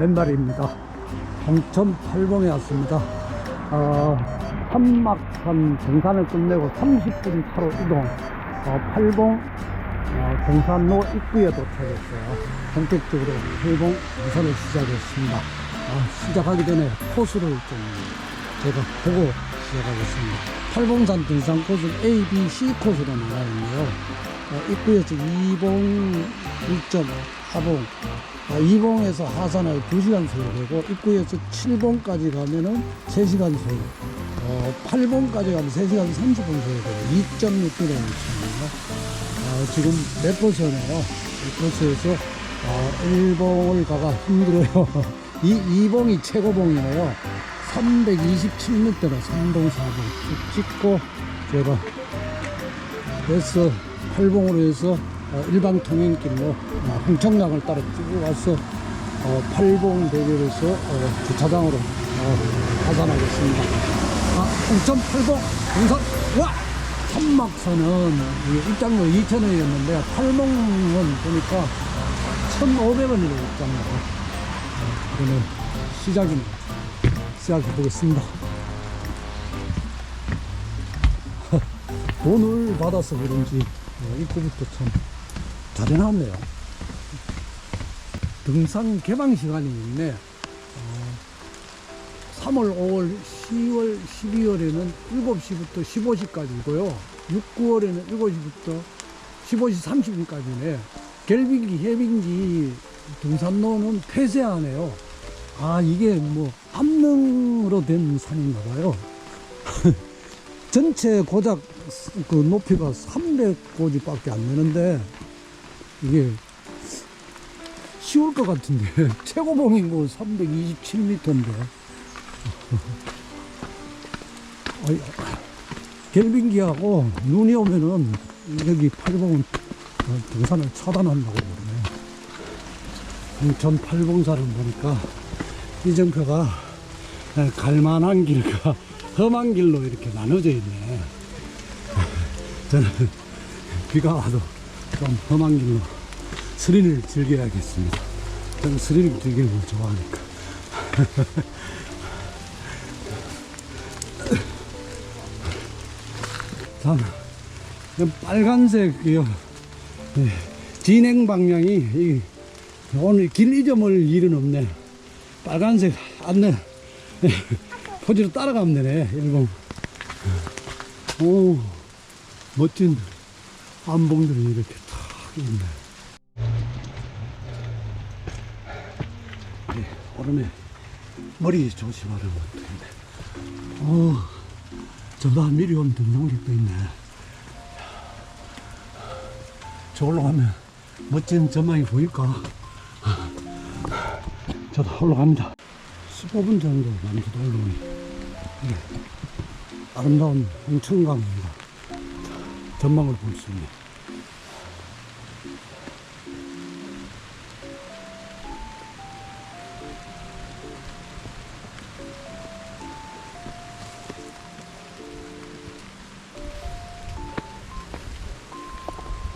맨발입니다. 홍천 팔봉에 왔습니다. 어, 한막산 등산을 끝내고 30분 차로 이동. 어, 팔봉 어, 등산로 입구에 도착했어요. 본격적으로 팔봉 등산을 시작했습니다. 어, 시작하기 전에 코스를 좀 제가 보고 시작하겠습니다. 팔봉산 등산 코스는 A, B, C 코스로 나와 있네요. 어, 입구에서 2봉 1점, 하봉, 아, 2봉에서 하산을 2시간 소요되고 입구에서 7봉까지 가면은 3시간 소요, 어, 8봉까지 가면 3시간 30분 소요되고 2.6km 위치입니다. 어, 지금 맵버스네요. 맵버스에서 어, 1봉을 가가 힘들어요. 이 2봉이 최고봉이네요. 327m로 3봉 4봉 쭉 찍고 제가 그래서 팔봉으로 해서 어, 일방 통행길로 어, 홍청량을 따라 쭉 와서 어, 팔봉 대교에서 어, 주차장으로 어, 하산하겠습니다. 아, 홍천 팔봉 등산 와! 산막선은 이 입장료 2,000원이었는데 팔봉은 보니까 1,500원이래요 입장료. 어, 그러면 시작입니다. 시작해 보겠습니다. 돈을 받아서 그런지 어, 입구부터 참 잘 해놨네요. 등산 개방 시간이 있네. 어, 3월, 5월, 10월, 12월에는 7시부터 15시까지고요. 6, 9월에는 7시부터 15시 30분까지네. 결빙기, 해빙기 등산로는 폐쇄하네요. 아, 이게 뭐, 암릉으로 된 산인가 봐요. 전체 고작 그 높이가 300고지밖에 안 되는데 이게 쉬울 것 같은데 최고봉이 뭐 327m인데 결빙기하고 눈이 오면은 여기 팔봉은 어, 등산을 차단한다고 그러네 인천 팔봉사를 보니까 이정표가 갈만한 길과 험한 길로 이렇게 나눠져 있네. 저는 비가 와도 좀 험한 길로 스릴을 즐겨야겠습니다. 저는 스릴을 즐기는 걸 좋아하니까. 참, 이 빨간색이요. 예, 진행 방향이 이, 오늘 길 잊어먹을 일은 없네. 빨간색 안내 포지로 따라가면 되네, 일봉. 오, 멋진 안봉들이 이렇게 탁 있네. 네, 오름에 머리 조심하라는 것인데. 오, 저다 미리 온 등산객도 있네. 저걸로 가면 멋진 전망이 보일까? 저도 올라갑니다. 15분 정도 남겨도 올라오니 이게 아름다운 홍천강입니다. 전망을 볼 수 있네.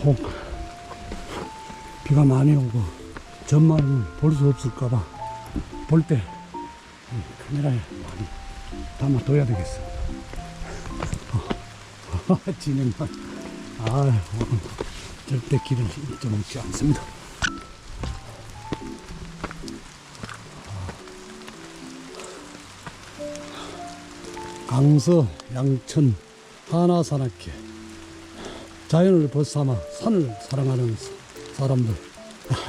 혹 비가 많이 오고 전망을 볼 수 없을까봐 볼 때 카메라에 많이 담아둬야 되겠어. 어, 진행만. 아, 절대 길을 잊어먹지 않습니다. 강서, 양천, 하나산악회. 자연을 벗삼아 산을 사랑하는 사람들.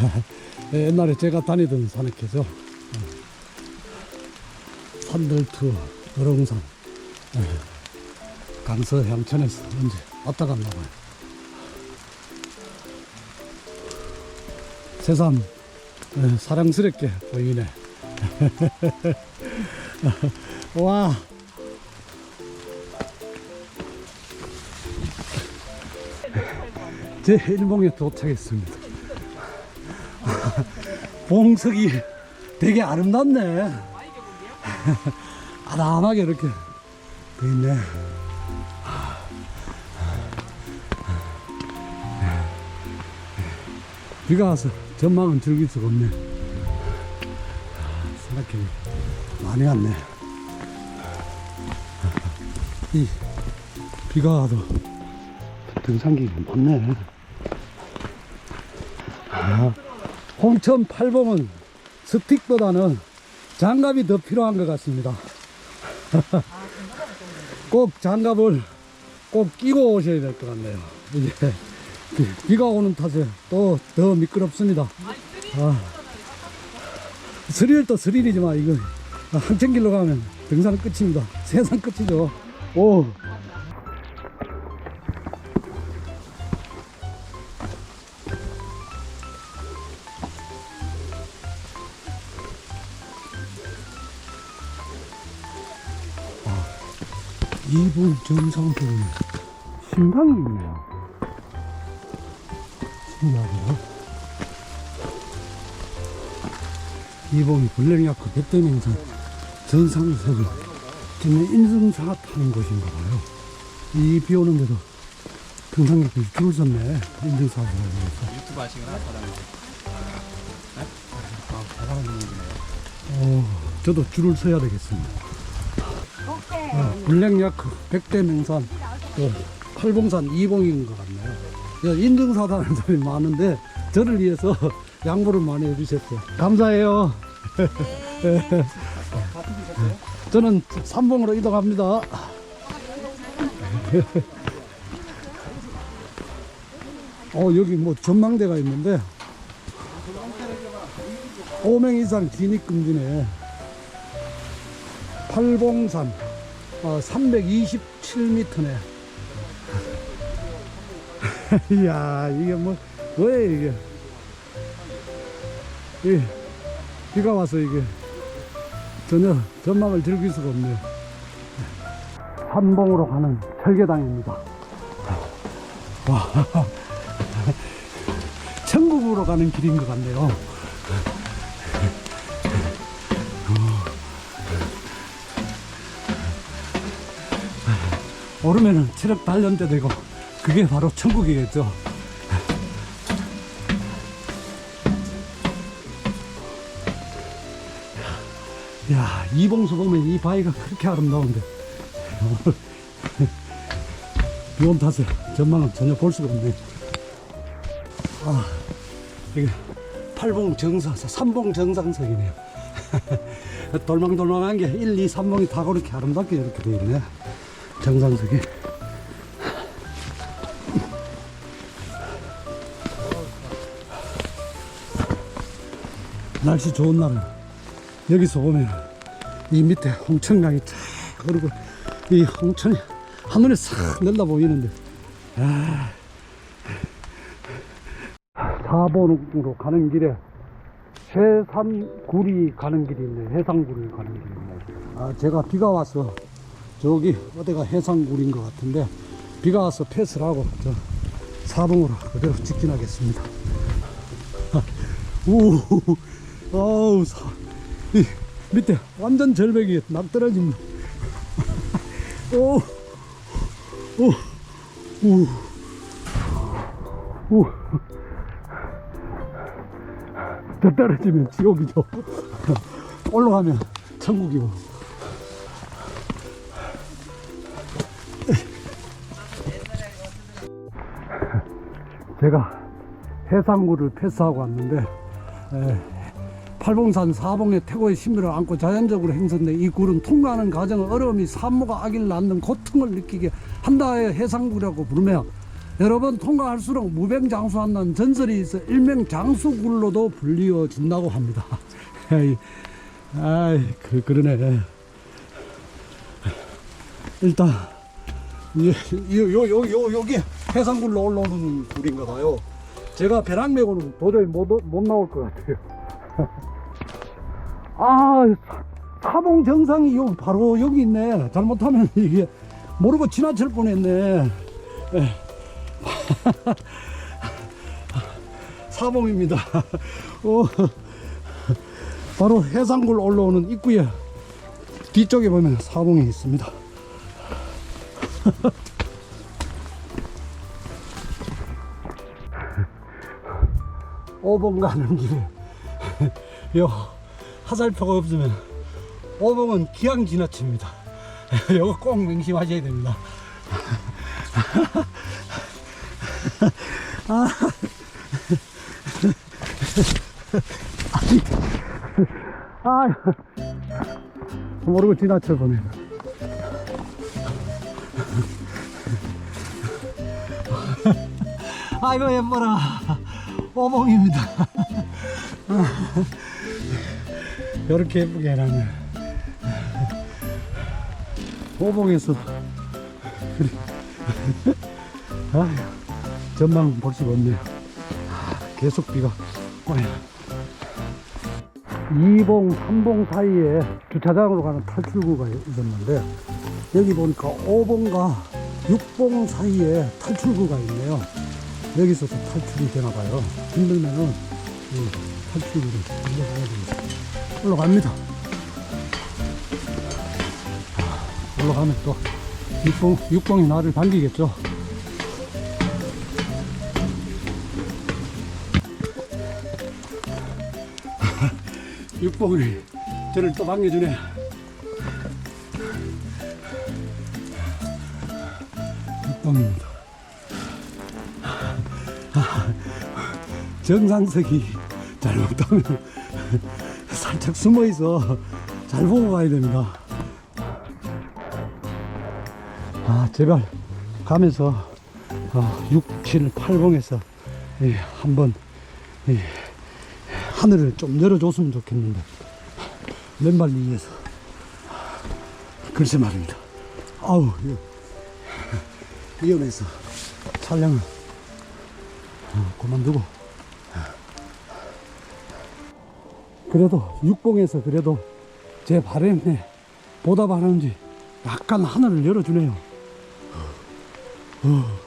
옛날에 제가 다니던 산악회죠. 투어, 어롱산. 강서 향천에서 언제 왔다 갔나 봐요. 예, 사랑스럽게 보이네. 와. 제 일봉에 도착했습니다. 봉석이 되게 아름답네. 아담하게 이렇게 돼 있네. 비가 와서 전망은 즐길 수가 없네. 등산객들이 많이 왔네. 이 비가 와도 등산객이 많네. 아, 홍천 팔봉은 스틱보다는 장갑이 더 필요한 것 같습니다. 꼭 장갑을 꼭 끼고 오셔야 될 것 같네요. 이제 비- 비가 오는 탓에 또 더 미끄럽습니다. 아, 스릴도 스릴이지만 이거 한천길로 가면 등산 끝입니다. 세상 끝이죠. 오. 이분 정상표는 신당이 있네요. 신당이요. 이봉이 블랙야크 백대명산 전상석을 지금 인증사 타는 곳인가 봐요. 이 비 오는데도 등산객들이 줄을 섰네. 인증사를 위해서. 유튜브 하시거나 바다는 어, 저도 줄을 서야 되겠습니다. 어, 블랙야크 백대명산 또 팔봉산 이봉인 것 같네요. 여 인증사 타는 사람이 많은데 저를 위해서 양보를 많이 해주셨어요. 감사해요. 저는 삼봉으로 이동합니다. 어 여기 뭐 전망대가 있는데 5명 이상 진입 금지네. 팔봉산 어, 327m네. 이야 이게 뭐 뭐야 이게? 이 비가 와서 이게 전혀 전망을 즐길 수가 없네요. 한봉으로 가는 철계당입니다. 와, 천국으로 가는 길인 것 같네요. 오르면은 체력 단련대 되고 그게 바로 천국이겠죠. 야, 이 봉수 보면 이 바위가 그렇게 아름다운데. 비온 탓에 전망은 전혀 볼 수가 없네. 아, 이게 팔봉 정상석, 삼봉 정상석이네요. 돌망돌망한 게 1, 2, 3봉이 다 그렇게 아름답게 이렇게 되어 있네. 정상석이. 날씨 좋은 날은 여기서 보면 이 밑에 홍천강이 쫙 흐르고 이 홍천이 한눈에 싹 내려 보이는데. 아, 사본으로 가는 길에 해산구리 가는 길이 있네. 해상구리 가는 길이 있네 아, 제가 비가 와서 저기 어디가 해상구리인 것 같은데 비가 와서 패스를 하고 저 사봉으로 그대로 직진하겠습니다 오, 아우, 사, 이 밑에 완전 절벽이 막 떨어집니다. 오, 오, 오, 오. 더 떨어지면 지옥이죠. 올라가면 천국이고. 제가 해상구를 패스하고 왔는데 에, 팔봉산 사봉의 태고의 신비를 안고 자연적으로 행선된 이 굴은 통과하는 과정은 어려움이 산모가 아기를 낳는 고통을 느끼게 한다하여 해상구라고 부르며 여러 번 통과할수록 무병장수한다는 전설이 있어 일명 장수굴로도 불리워진다고 합니다. 아이, 그, 그러네. 일단 이, 이, 요, 요, 요, 여기 해상굴로 올라오는 굴인가 봐요. 제가 배낭 메고는 도저히 못, 못 나올 것 같아요. 아, 사- 사봉 정상이 요 바로 여기 있네. 잘못하면 이게 모르고 지나칠 뻔했네. 예. 사봉입니다. 어, 바로 해상굴 올라오는 입구에 뒤쪽에 보면 사봉이 있습니다. 오봉 가는 길에 요 화살표가 없으면 오봉은 기왕 지나칩니다. 이거 꼭 명심하셔야 됩니다. 아, 아, 모르고 지나쳐 보네. 아이고 예뻐라 오봉입니다. 이렇게 예쁘게 해놨네. 오봉에서 아, 전망 볼 수가 없네요. 아, 계속 비가 오네요. 2봉, 3봉 사이에 주차장으로 가는 탈출구가 있었는데 여기 보니까 5봉과 6봉 사이에 탈출구가 있네요. 여기서도 탈출이 되나 봐요. 힘들면은 이 탈출구를 올라가야 됩니다. 올라갑니다. 아, 올라가면 또 6봉, 6봉이 나를 반기겠죠. 육봉이 저를 또 반겨주네. 육봉입니다. 정상석이 잘못하면 살짝 숨어 있어. 잘 보고 가야 됩니다. 아, 제발 가면서 어, 6, 7, 8봉에서 한번 이, 하늘을 좀 열어줬으면 좋겠는데 맨발 위에서. 글쎄 말입니다. 아우 이거 위험해서 촬영을 어, 그만두고 그래도 육봉에서 그래도 제 바람에 보답하는지 약간 하늘을 열어주네요 어.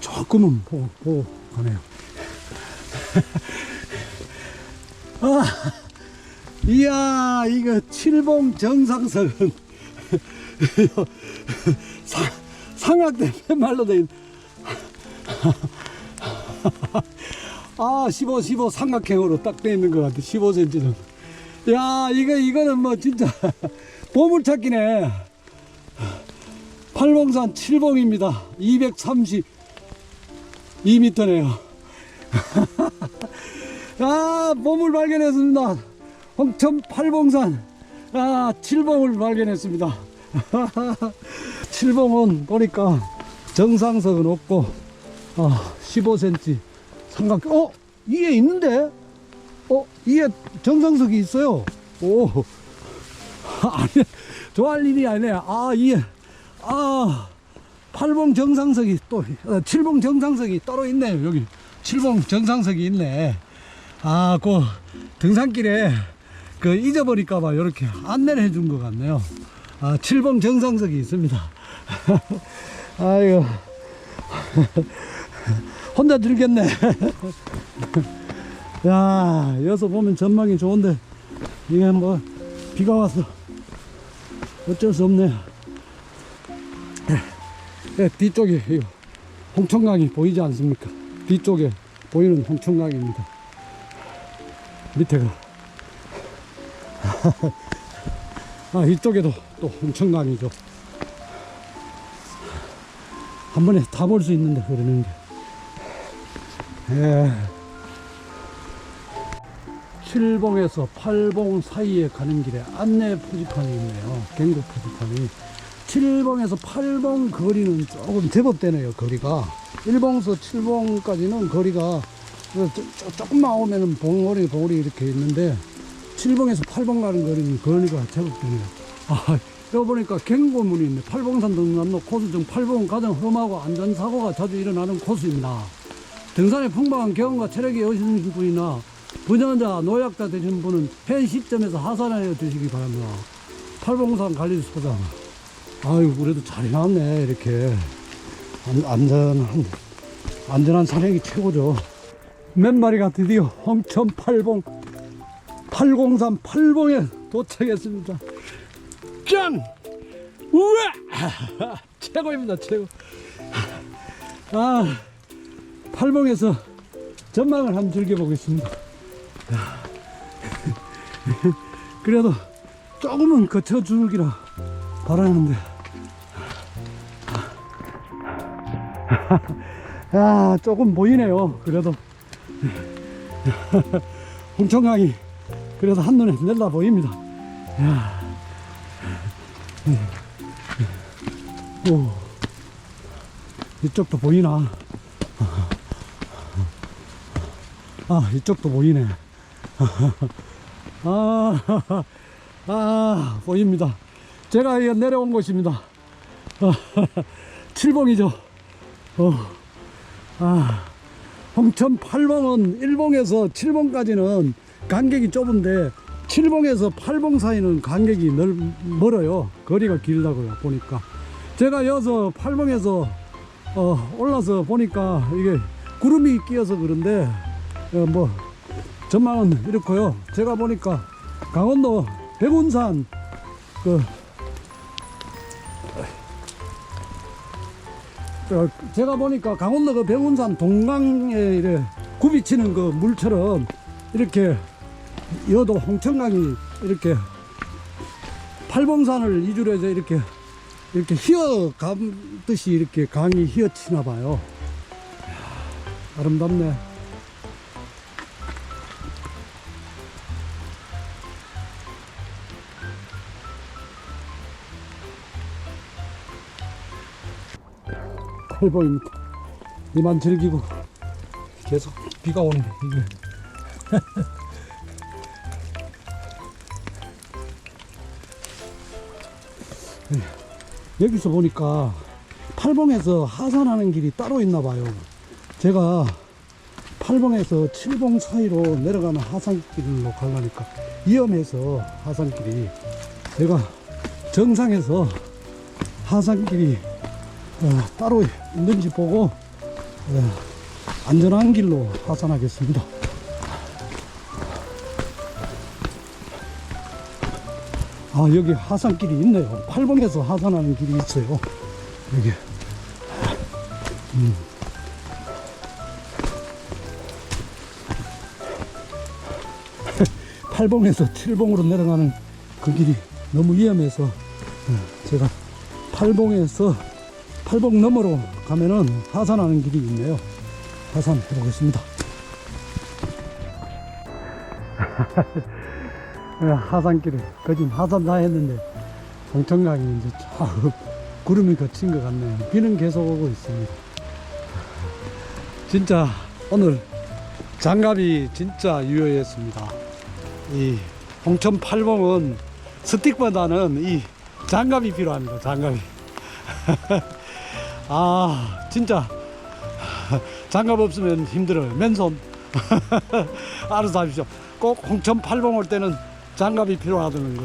조금은 보고, 보고 가네요. 아, 이야, 이거 칠봉 정상석은 사, 상악대 맨말로 된 아, 15, 15 삼각형으로 딱 돼 있는 것 같아. 15cm 정도. 야, 이거, 이거는 뭐 진짜 보물찾기네. 팔봉산 7봉입니다. 232m네요. 아, 보물 발견했습니다. 홍천 팔봉산. 아, 7봉을 발견했습니다. 7봉은 보니까 정상석은 없고, 아, 15cm 삼각, 어? 이에 있는데? 어? 이에 정상석이 있어요. 오. 아니, 좋아할 일이 아니네. 아, 이에. 아, 8봉 정상석이 또, 어, 7봉 정상석이 따로 있네요, 여기. 7봉 정상석이 있네. 아, 그 등산길에 그 잊어버릴까봐 이렇게 안내를 해준 것 같네요. 아, 7봉 정상석이 있습니다. 아이고. 혼자 들겠네. 야, 여기서 보면 전망이 좋은데, 이게 뭐, 비가 와서 어쩔 수 없네요. 예, 뒤쪽에 이 홍천강이 보이지 않습니까? 뒤쪽에 보이는 홍천강입니다. 밑에가 아 이쪽에도 또 홍천강이죠. 한 번에 다 볼 수 있는데 그러는 게. 예. 7봉에서 8봉 사이에 가는 길에 안내 표지판이 있네요. 경고 표지판이. 7봉에서 8봉 거리는 조금 제법 되네요, 거리가. 1봉에서 7봉까지는 거리가 조금만 오면은 봉오리, 봉오리 이렇게 있는데 7봉에서 8봉 가는 거리는 거리가 제법 되네요. 아, 여기 보니까 경고문이 있네. 8봉산 등산로 코스 중 8봉은 가장 험하고 안전사고가 자주 일어나는 코스입니다. 등산에 풍부한 경험과 체력이 여신 분이나 분양자, 노약자 되신 분은 현 시점에서 하산하여 주시기 바랍니다. 팔봉산 관리소장. 아유, 그래도 잘 해놨네, 이렇게. 안, 안전한, 안전한 산행이 최고죠. 몇 마리가 드디어 홍천 팔봉, 803 팔봉에 도착했습니다. 짠! 우와! 최고입니다, 최고. 아, 팔봉에서 전망을 한번 즐겨보겠습니다. 그래도 조금은 거쳐주기라 바라는데. 야, 조금 보이네요. 그래도. 홍천강이 그래도 한눈에 내려 보입니다. 야. 오. 이쪽도 보이나? 아, 이쪽도 보이네. 아, 아, 보입니다. 제가 이 내려온 곳입니다. 칠봉이죠. 어, 아, 홍천 팔봉은 일봉에서 칠봉까지는 간격이 좁은데 칠봉에서 팔봉 사이는 간격이 넓, 멀어요. 거리가 길다고요. 보니까 제가 여기서 팔봉에서 어, 올라서 보니까 이게 구름이 끼어서 그런데 어, 뭐 전망은 이렇고요. 제가 보니까 강원도 백운산 그 어, 제가 보니까 강원도 그 백운산 동강에 이래 굽이치는 그 물처럼 이렇게 여도 홍천강이 이렇게 팔봉산을 이주로 해서 이렇게 이렇게 휘어 감듯이 이렇게 강이 휘어치나 봐요. 아름답네. 팔봉입니다. 이만 즐기고 계속 비가 오네. 이게. 여기서 보니까 팔봉에서 하산하는 길이 따로 있나 봐요. 제가 팔봉에서 칠봉 사이로 내려가는 하산길로 가려니까 위험해서 하산길이 제가 정상에서 하산길이 어, 따로 있는지 보고 어, 안전한 길로 하산하겠습니다. 아 여기 하산길이 있네요. 팔봉에서 하산하는 길이 있어요. 여기. 음. 팔봉에서 칠봉으로 내려가는 그 길이 너무 위험해서 어, 제가 팔봉에서 팔봉 너머로 가면은 하산하는 길이 있네요. 하산 해 보겠습니다. 하산길에 거진 하산 다 했는데 홍천강이 이제 참 구름이 거친 것 같네요. 비는 계속 오고 있습니다. 진짜 오늘 장갑이 진짜 유효했습니다. 이 홍천 팔봉은 스틱보다는 이 장갑이 필요합니다. 장갑이. 아 진짜 장갑 없으면 힘들어요. 맨손. 알아서 하십시오. 꼭 홍천 팔봉 올 때는 장갑이 필요하다는 거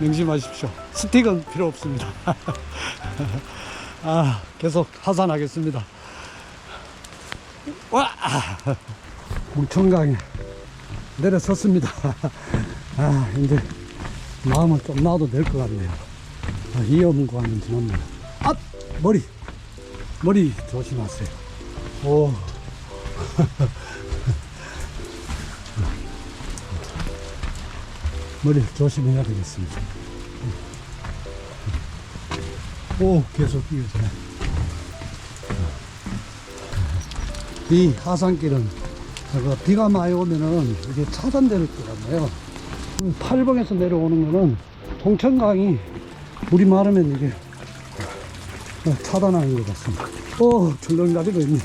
명심하십시오. 스틱은 필요 없습니다. 아, 계속 하산하겠습니다. 와! 홍천강에 내려섰습니다. 아, 이제 마음은 좀 놔도 될 것 같네요. 아, 위험과는 지났네요. 아! 머리! 머리 조심하세요. 오. 머리 조심해야 되겠습니다. 오, 계속 이어지네. 이 하산길은 그 비가 많이 오면은 이게 차단될. 음, 팔봉에서 내려오는 거는 홍천강이 물이 마르면 이게 차단하는 것 같습니다. 오, 출렁다리가 있네.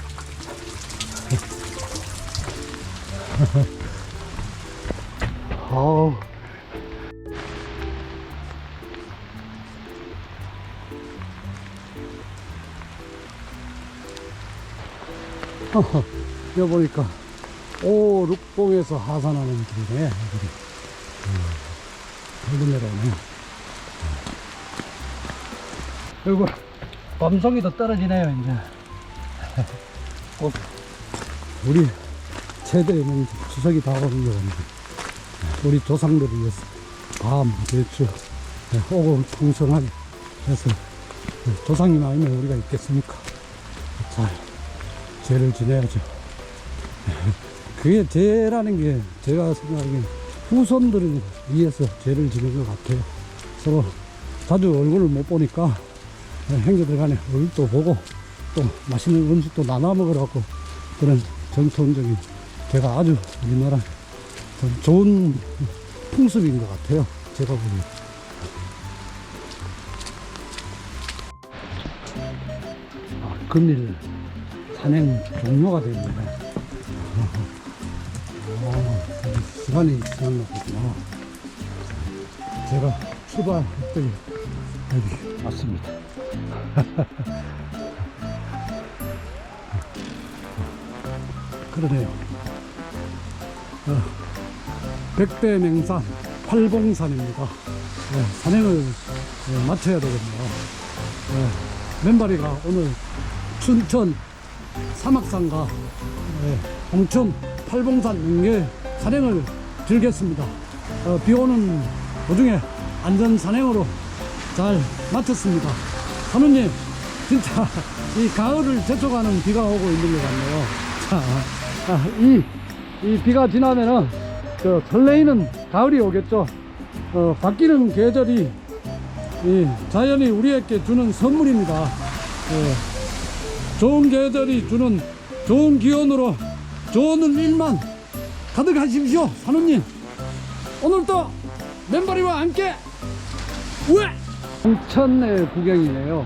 아우. 여기 보니까 오륙봉에서 하산하는 길이네. 여기. 음, 여기 내려오네. 그리고 밤송이 더 떨어지네요, 이제. 꼭 우리 세대에는 추석이 다가오는 거 같네. 우리 조상들이 위해서 밤, 대추, 오고 풍성하게 해서 조상님 아니면 우리가 있겠습니까? 잘 죄를 지내야죠. 그게 죄라는 게 제가 생각하기엔 후손들을 위해서 죄를 지는 것 같아요. 서로 자주 얼굴을 못 보니까 형제들 간에 얼굴도 보고 또 맛있는 음식도 나눠 먹으라고 그런 전통적인 제가 아주 우리나라 좀 좋은 풍습인 것 같아요. 제가 보기엔. 아, 금일 산행 종료가 됩니다. 어, 시간이 지났나 보구나. 제가 출발했더니 여기 왔습니다. 그러네요. 어, 백대맹산 팔봉산입니다. 네, 산행을 네, 마쳐야 되겠네요. 네, 맨발이가 오늘 춘천 사막산과 네, 홍천 팔봉산 능계 산행을 즐겼습니다. 어, 비 오는 도중에 안전 산행으로 잘 마쳤습니다. 사모님, 진짜 이 가을을 재촉하는 비가 오고 있는 것 같네요. 자, 아, 이, 이 비가 지나면은 저 설레이는 가을이 오겠죠. 어, 바뀌는 계절이 이 자연이 우리에게 주는 선물입니다. 예, 좋은 계절이 주는 좋은 기운으로 좋은 일만 가득하십시오, 산호님. 오늘도 맨발이와 함께 우에 홍천의 구경이네요.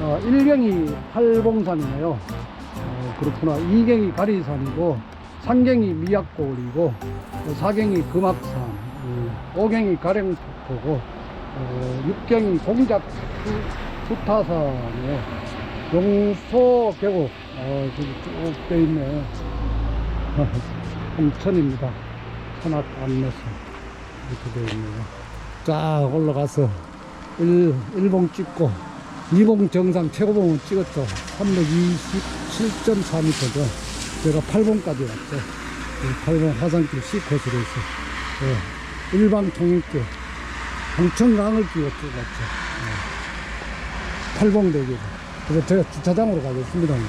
어, 1경이 팔봉산이네요. 어, 그렇구나. 2경이 가리산이고 3경이 미약골이고 4경이 금악산, 어, 5경이 가령폭포고 어, 6경이 공작 후- 후타산이에요. 용소 계곡 어, 저기 쭉 되어 있네. 홍천입니다. 천악 안내서 이렇게 되어 있네요. 쫙 올라가서 1, 일봉 찍고 2봉 정상 최고봉은 찍었죠. 327.4m죠. 제가 8봉까지 왔죠. 8봉 화산길 C코스로 해서 예, 일방 통일길 홍천강을 끼고 쭉 왔죠. 예. 8봉 대교. 그래서 제가 주차장으로 가겠습니다. 이제.